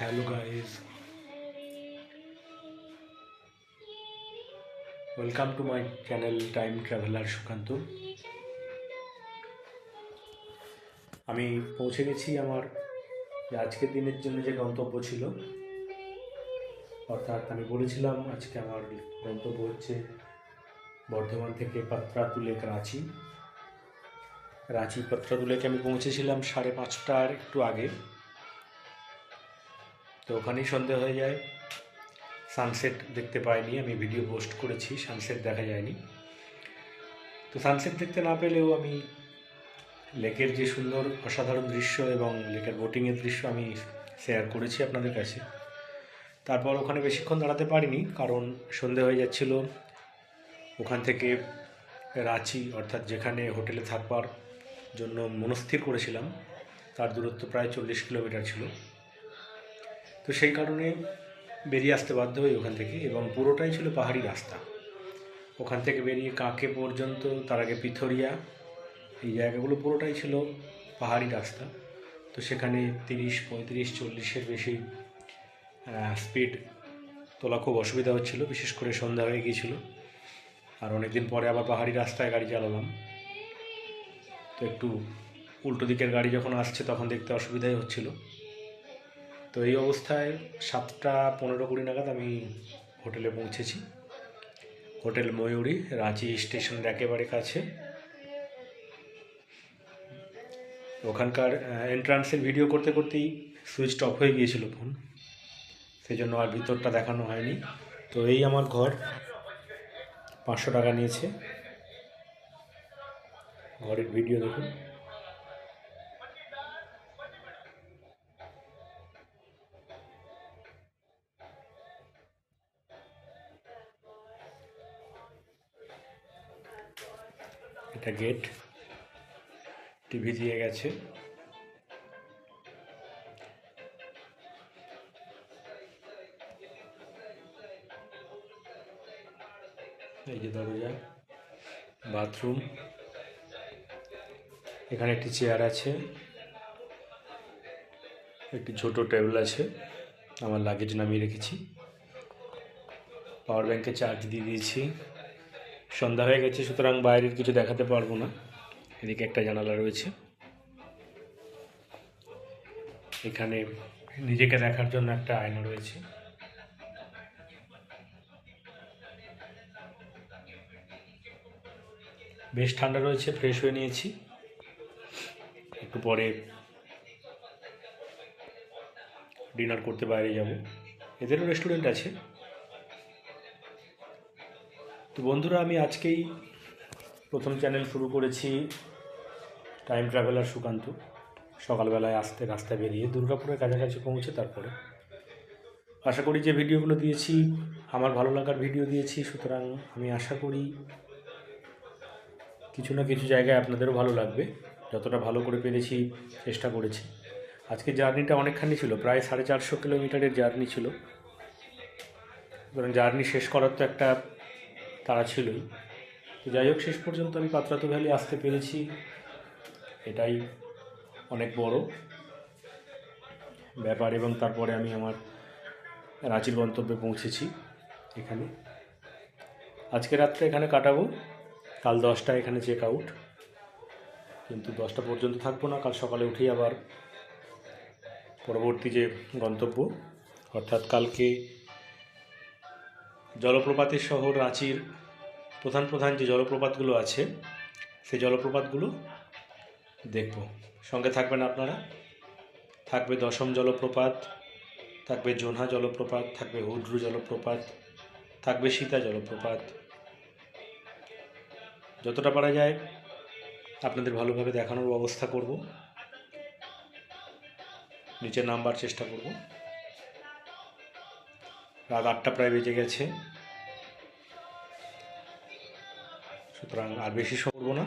hello guys welcome to my channel, time traveler Sukanta আমি পৌঁছে গেছি আমার আজকের দিনের জন্য যে গন্তব্য ছিল। অর্থাৎ আমি বলেছিলাম, আজকে আমার গন্তব্য হচ্ছে বর্ধমান থেকে পাত্রাতু লেক রাঁচি। রাঁচি পাত্রাতু লেকে আমি পৌঁছেছিলাম সাড়ে পাঁচটার একটু আগে। তো ওখানেই সন্ধে হয়ে যায়। সানসেট দেখতে পাইনি, আমি ভিডিও পোস্ট করেছি সানসেট দেখা যায়নি। তো সানসেট দেখতে না পেলেও আমি লেকের যে সুন্দর অসাধারণ দৃশ্য এবং লেকের বোটিংয়ের দৃশ্য আমি শেয়ার করেছি আপনাদের কাছে। তারপর ওখানে বেশিক্ষণ দাঁড়াতে পারিনি, কারণ সন্ধে হয়ে যাচ্ছিল। ওখান থেকে রাঁচি, অর্থাৎ যেখানে হোটেলে থাকবার জন্য মনস্থির করেছিলাম, তার দূরত্ব প্রায় চল্লিশ কিলোমিটার ছিল। তো সেই কারণে বেরিয়ে আসতে বাধ্য হই ওখান থেকে এবং পুরোটাই ছিল পাহাড়ি রাস্তা। ওখান থেকে বেরিয়ে কাঁকে পর্যন্ত, তার আগে পিথরিয়া, এই জায়গাগুলো পুরোটাই ছিল পাহাড়ি রাস্তা। তো সেখানে তিরিশ, পঁয়ত্রিশ, চল্লিশের বেশি স্পিড তোলা খুব অসুবিধা হচ্ছিল, বিশেষ করে সন্ধ্যা হয়ে গিয়েছিল। আর অনেকদিন পরে আবার পাহাড়ি রাস্তায় গাড়ি চালালাম। তো একটু উল্টো দিকের গাড়ি যখন আসছে তখন দেখতে অসুবিধাই হচ্ছিল। তো এই অবস্থায় সাতটা পনেরো কুড়ি নাগাদ আমি হোটেলে পৌঁছেছি। হোটেল ময়ূরী, রাঁচি স্টেশনের একেবারে কাছে। ওখানকার এন্ট্রান্সের ভিডিও করতে করতেই সুইচ অফ হয়ে গিয়েছিল ফোন সেই জন্য আর ভিতরটা দেখানো হয়নি। তো এই আমার ঘর। পাঁচশো টাকা নিয়েছে। ঘরের ভিডিও দেখুন। এটা গেট টিভি দিয়ে গেছে। এই যে দরজা বাথরুম এখানে একটি চেয়ার আছে, একটি ছোট টেবিল আছে, আমার লাগেজ নামিয়ে রেখেছি। পাওয়ার ব্যাংকে চার্জ দিয়ে দিয়েছি। সন্ধ্যা হয়ে গেছে, সুতরাং বাইরের কিছু দেখাতে পারব না। এদিকে একটা জানালা রয়েছে। এখানে নিজেকে দেখার জন্য একটা আয়না রয়েছে। বেশ ঠান্ডা রয়েছে ফ্রেশ হয়ে নিয়েছি। একটু পরে ডিনার করতে বাইরে যাব। এদেরও রেস্টুরেন্ট আছে। তো বন্ধুরা, আমি আজকেই প্রথম চ্যানেল শুরু করেছি টাইম ট্রাভেলার সুকান্ত। সকালবেলায় আসতে রাস্তায় বেরিয়ে দুর্গাপুরের কাছাকাছি পৌঁছে তারপরে। আশা করি যে ভিডিওগুলো দিয়েছি, আমার ভালো লাগার ভিডিও দিয়েছি, সুতরাং আমি আশা করি কিছু না কিছু জায়গায় আপনাদেরও ভালো লাগবে। যতটা ভালো করে পেরেছি, চেষ্টা করেছি। আজকে জার্নিটা অনেকখানি ছিল, প্রায় সাড়ে চারশো কিলোমিটারের জার্নি ছিল। সুতরাং জার্নি শেষ করার তো একটা তারা ছিলই। তো যাই হোক, শেষ পর্যন্ত আমি পাত্রাতু ভ্যালি আসতে পেরেছি। এটাই অনেক বড় ব্যাপার এবং তারপরে আমি আমার রাঁচির গন্তব্যে পৌঁছেছি এখানে। আজকে রাত্রে এখানে কাটাবো, কাল দশটায় এখানে চেক আউট কিন্তু দশটা পর্যন্ত থাকব না, কাল সকালে উঠেই আবার পরবর্তী যে গন্তব্য, অর্থাৎ কালকে জলপ্রপাতের শহর রাঁচির প্রধান প্রধান যে জলপ্রপাতগুলো আছে, সেই জলপ্রপাতগুলো দেখব। সঙ্গে থাকবেন আপনারা। থাকবে দশম জলপ্রপাত, থাকবে জোনহা জলপ্রপাত, থাকবে হুড্রু জলপ্রপাত, থাকবে সীতা জলপ্রপাত। যতটা পারা যায় আপনাদের ভালোভাবে দেখানোর ব্যবস্থা করব। নিচে নামবার চেষ্টা করব। রাত আটটা প্রায় বেজে গেছে। সুতরাং আর বেশি করব না।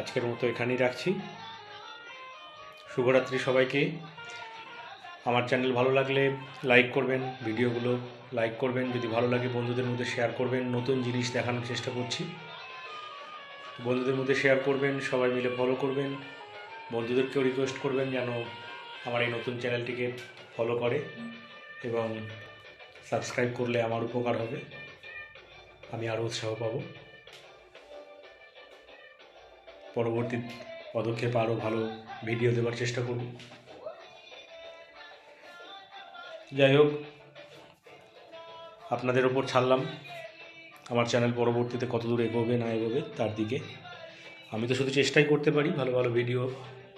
আজকের মতো এখানেই রাখছি। শুভরাত্রি সবাইকে। আমার চ্যানেল ভালো লাগলে লাইক করবেন, ভিডিওগুলো লাইক করবেন, যদি ভালো লাগে বন্ধুদের মধ্যে শেয়ার করবেন, নতুন জিনিস দেখানোর চেষ্টা করছি। বন্ধুদের মধ্যে শেয়ার করবেন, সবাই মিলে ফলো করবেন, বন্ধুদেরকেও রিকোয়েস্ট করবেন যেন আমার এই নতুন চ্যানেলটিকে ফলো করে এবং সাবস্ক্রাইব করলে আমার উপকার হবে। আমি আরও উৎসাহ পাবো। পরবর্তী পদক্ষেপ আরও ভালো ভিডিও দেওয়ার চেষ্টা করব। যাই হোক, আপনাদের ওপর ছাড়লাম। আমার চ্যানেল পরবর্তীতে কত দূর এগোবে না এগোবে তার দিকে। আমি তো শুধু চেষ্টাই করতে পারি ভালো ভালো ভিডিও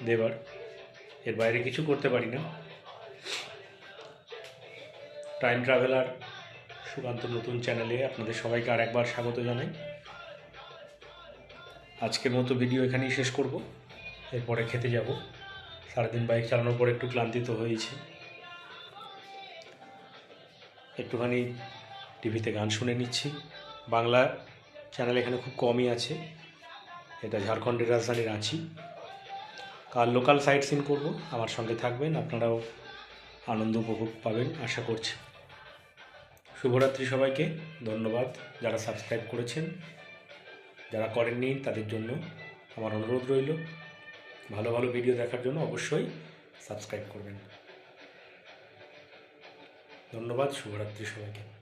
দেবার। এর বাইরে কিছু করতে পারি না টাইম ট্রাভেলার সুকান্ত নতুন চ্যানেলে আপনাদের সবাইকে আর একবার স্বাগত জানাই। আজকের মতো ভিডিও এখানেই শেষ করব। এরপরে খেতে যাব। সারাদিন বাইক চালানোর পর একটু ক্লান্তিত হয়েছে। একটুখানি টিভিতে গান শুনে নিচ্ছি। বাংলা চ্যানেল এখানে খুব কমই আছে। এটা ঝাড়খণ্ডের রাজধানী রাঁচি। কাল লোকাল সাইট সিন করব। আমার সঙ্গে থাকবেন, আপনারাও আনন্দ উপভোগ পাবেন, আশা করছি। শুভরাত্রি সবাইকে, ধন্যবাদ যারা সাবস্ক্রাইব করেছেন। যারা করেননি, তাদের জন্য আমার অনুরোধ রইল। ভালো ভালো ভিডিও দেখার জন্য অবশ্যই সাবস্ক্রাইব করবেন। ধন্যবাদ, শুভরাত্রি সবাইকে।